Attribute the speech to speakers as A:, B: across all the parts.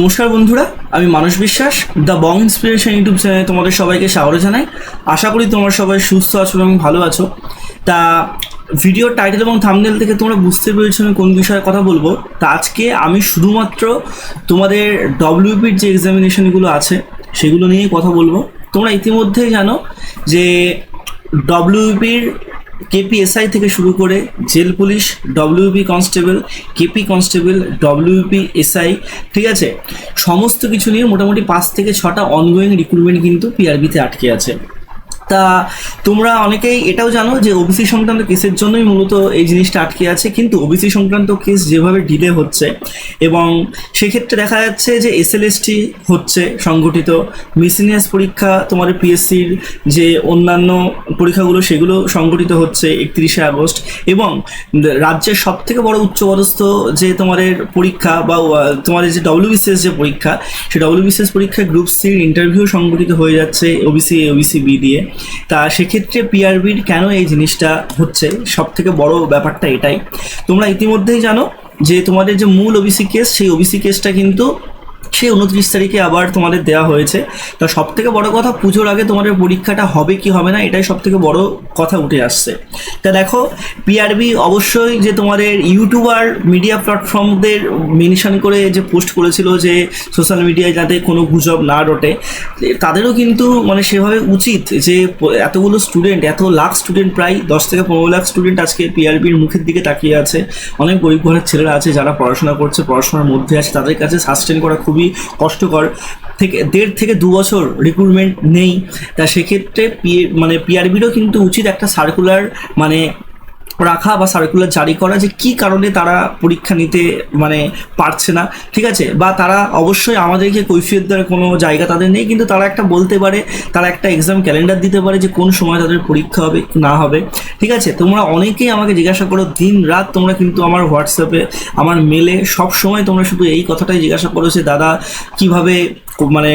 A: নমস্কার বন্ধুরা, আমি মানস বিশ্বাস দ্য বং ইন্সপিরেশন ইউটিউব চ্যানেলে তোমাদের সবাইকে স্বাগত জানাই। আশা করি তোমরা সবাই সুস্থ আছো এবং ভালো আছো। তা ভিডিও টাইটেল এবং থামনেল থেকে তোমরা বুঝতে পেরেছ আমি কোন বিষয়ে কথা বলব। তা আজকে আমি শুধুমাত্র তোমাদের ডব্লিউপির যে এক্সামিনেশনগুলো আছে, সেগুলো নিয়েই কথা বলব। তোমরা ইতিমধ্যেই জানো যে ডব্লিউপির কেপিএসআই থেকে শুরু করে jail police WP constable KP constable WP SI ঠিক আছে? সমস্ত কিছু নিয়ে মোটামুটি পাঁচ থেকে ছটা অনগোয়িং রিক্রুটমেন্ট কিন্তু পিআরবিতে আটকে আছে। তা তোমরা অনেকেই এটাও জানো যে ওবিসি সংক্রান্ত কেসের জন্যই মূলত এই জিনিসটা আটকে আছে। কিন্তু ওবিসি সংক্রান্ত কেস যেভাবে ডিলে হচ্ছে এবং সেক্ষেত্রে দেখা যাচ্ছে যে এসএলএসটি হচ্ছে সংগঠিত মিসিনিয়াস পরীক্ষা তোমাদের পিএসসির যে অন্যান্য পরীক্ষাগুলো সেগুলো সংগঠিত হচ্ছে একত্রিশে আগস্ট এবং রাজ্যের সব থেকে বড় উচ্চপদস্থ যে তোমাদের পরীক্ষা বা তোমাদের যে ডব্লিউবিসিএস যে পরীক্ষা সেই ডব্লিউবিসিএস পরীক্ষায় গ্রুপ সির ইন্টারভিউ সংগঠিত হয়ে যাচ্ছে ওবিসি ওবিসি বি দিয়ে। তা সেক্ষেত্রে পিআরবির কেন এই জিনিসটা হচ্ছে? সব থেকে বড় ব্যাপারটা এটাই। তোমরা ইতিমধ্যেই জানো যে তোমাদের যে মূল ওবিসি কেস সেই ওবিসি কেসটা কিন্তু সেই উনত্রিশ তারিখে আবার তোমাদের দেওয়া হয়েছে। তা সব থেকে বড় কথা, পুজোর আগে তোমাদের পরীক্ষাটা হবে কি হবে না, এটাই সব থেকে বড় কথা উঠে আসছে। তা দেখো পিআরবি অবশ্যই যে তোমাদের ইউটিউবার মিডিয়া প্ল্যাটফর্মদের মেনশন করে যে পোস্ট করেছিল যে সোশ্যাল মিডিয়ায় যাতে কোনো গুজব না রটে, তাদেরও কিন্তু মানে সেভাবে উচিত যে এতগুলো স্টুডেন্ট এত লাখ স্টুডেন্ট প্রায় দশ থেকে পনেরো লাখ স্টুডেন্ট আজকে পিআরবির মুখের দিকে তাকিয়ে আছে। অনেক গরিব ঘরের ছেলেরা আছে যারা পড়াশোনা করছে, পড়াশোনার মধ্যে আছে, তাদের কাছে সাস্টেন করা খুবই কষ্টকর। থেকে, দেড় থেকে দু বছর রিক্রুটমেন্ট নেই। তা সেক্ষেত্রে পি মানে পিআরবিরও কিন্তু উচিত একটা সার্কুলার মানে রাখা বা সার্কুলার জারি করা যে কি কারণে তারা পরীক্ষা নিতে মানে পারছে না, ঠিক আছে? বা তারা অবশ্যই আমাদেরকে কৈফিয়ত দেওয়ার কোনো জায়গা তাদের নেই, কিন্তু তারা একটা বলতে পারে, তারা একটা এক্সাম ক্যালেন্ডার দিতে পারে যে কোন সময় তাদের পরীক্ষা হবে, না হবে, ঠিক আছে? তোমরা অনেকেই আমাকে জিজ্ঞাসা করো, দিন রাত তোমরা কিন্তু আমার হোয়াটসঅ্যাপে, আমার মেলে সব সময় তোমরা শুধু এই কথাটাই জিজ্ঞাসা করো যে, দাদা, কীভাবে মানে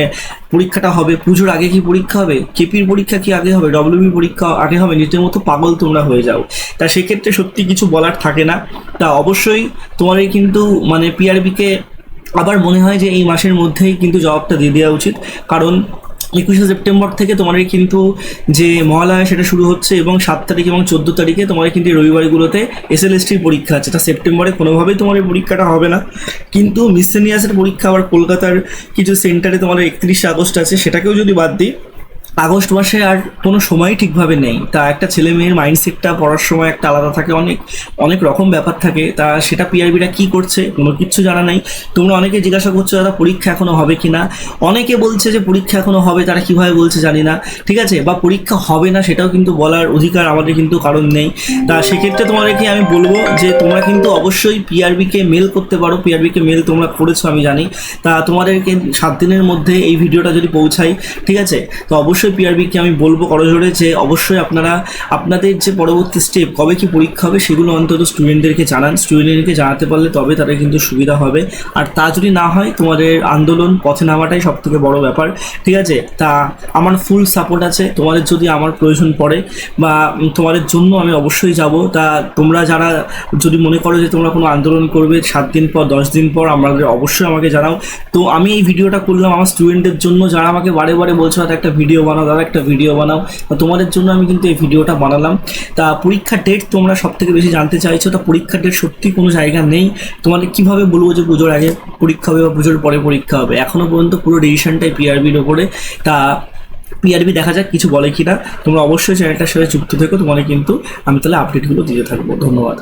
A: পরীক্ষাটা হবে, পুজোর আগে কি পরীক্ষা হবে? কেপির পরীক্ষা কি আগে হবে? ডব্লিউবি পরীক্ষা আগে হবে? নিজের মতো পাগল তোমরা হয়ে যাও। তা সেক্ষেত্রে সত্যি কিছু বলার থাকে না। তা অবশ্যই তোমার কিন্তু মানে পিআরবিকে আবার মনে হয় যে এই মাসের মধ্যেই কিন্তু জবাবটা দিয়ে দেওয়া উচিত। কারণ একুশে সেপ্টেম্বর থেকে তোমাদের কিন্তু যে মহালয়া, সেটা শুরু হচ্ছে এবং সাত তারিখ এবং চোদ্দ তারিখে তোমার কিন্তু রবিবারগুলোতে এস এল এসটির পরীক্ষা আছে। তা সেপ্টেম্বরে কোনোভাবেই তোমার এই পরীক্ষাটা হবে না। কিন্তু মিসেনিয়াসের পরীক্ষা আবার কলকাতার কিছু সেন্টারে তোমার একত্রিশে আগস্ট আছে, সেটাকেও যদি বাদ দিই আগস্ট মাসে আর কোনো সময়ই ঠিকভাবে নেই। তা একটা ছেলে মেয়ের মাইন্ডসেটটা পড়ার সময় একটা আলাদা থাকে, অনেক অনেক রকম ব্যাপার থাকে। তা সেটা পিআরবিটা কি করছে, কোনো কিচ্ছু জানা নাই। তোমরা অনেকে জিজ্ঞাসা করছ, দাদা, পরীক্ষা এখনও হবে কি না অনেকে বলছে যে, পরীক্ষা এখনও হবে, তারা কীভাবে বলছে জানি না। ঠিক আছে? বা পরীক্ষা হবে না, সেটাও কিন্তু বলার অধিকার আমাদের কিন্তু কারণ নেই। তা সেক্ষেত্রে তোমাদেরকে আমি বলব যে, তোমরা কিন্তু অবশ্যই পিআরবিকে মেল করতে পারো। পিআরবিকে মেল তোমরা করেছ, আমি জানি। তা তোমাদেরকে সাত দিনের মধ্যে এই ভিডিওটা যদি পৌঁছাই ঠিক আছে? তো অবশ্যই পিআরবিকে আমি বলব করজোরে যে অবশ্যই আপনারা আপনাদের যে পরবর্তী স্টেপ কবে কি পরীক্ষা হবে সেগুলো অন্তত স্টুডেন্টদেরকে জানান। স্টুডেন্টদেরকে জানাতে পারলে তবে তাদের কিন্তু সুবিধা হবে। আর তা যদি না হয়, তোমাদের আন্দোলন পথে নামাটাই সব থেকে বড় ব্যাপার। ঠিক আছে? তা আমার ফুল সাপোর্ট আছে। তোমাদের যদি আমার প্রয়োজন পড়ে বা তোমাদের জন্য আমি অবশ্যই যাব। তা তোমরা যারা যদি মনে করো যে তোমরা কোনো আন্দোলন করবে সাত দিন পর, দশ দিন পর, আমাদের অবশ্যই আমাকে জানাও। তো আমি এই ভিডিওটা করলাম আমার স্টুডেন্টদের জন্য। যারা আমাকে বারে বারে বলছো একটা ভিডিও বানাও। দাদা, একটা ভিডিও বানাও। তোমাদের জন্য আমি কিন্তু এই ভিডিওটা বানালাম। তা পরীক্ষার ডেট তোমরা সব থেকে বেশি জানতে চাইছো, তা পরীক্ষার ডেট সত্যি কোনো জায়গা নেই। তোমাদের কীভাবে বলব যে পুজোর আগে পরীক্ষা হবে বা পুজোর পরে পরীক্ষা হবে? এখনও পর্যন্ত পুরো ডিসিশনটাই পিআরবির ওপরে। তা পিআরবি দেখা যাক, কিছু বলে কি না তোমরা অবশ্যই চ্যানেলটার সাথে যুক্ত থেকো, তোমাদের কিন্তু আমি তাহলে আপডেটগুলো দিতে থাকব। ধন্যবাদ।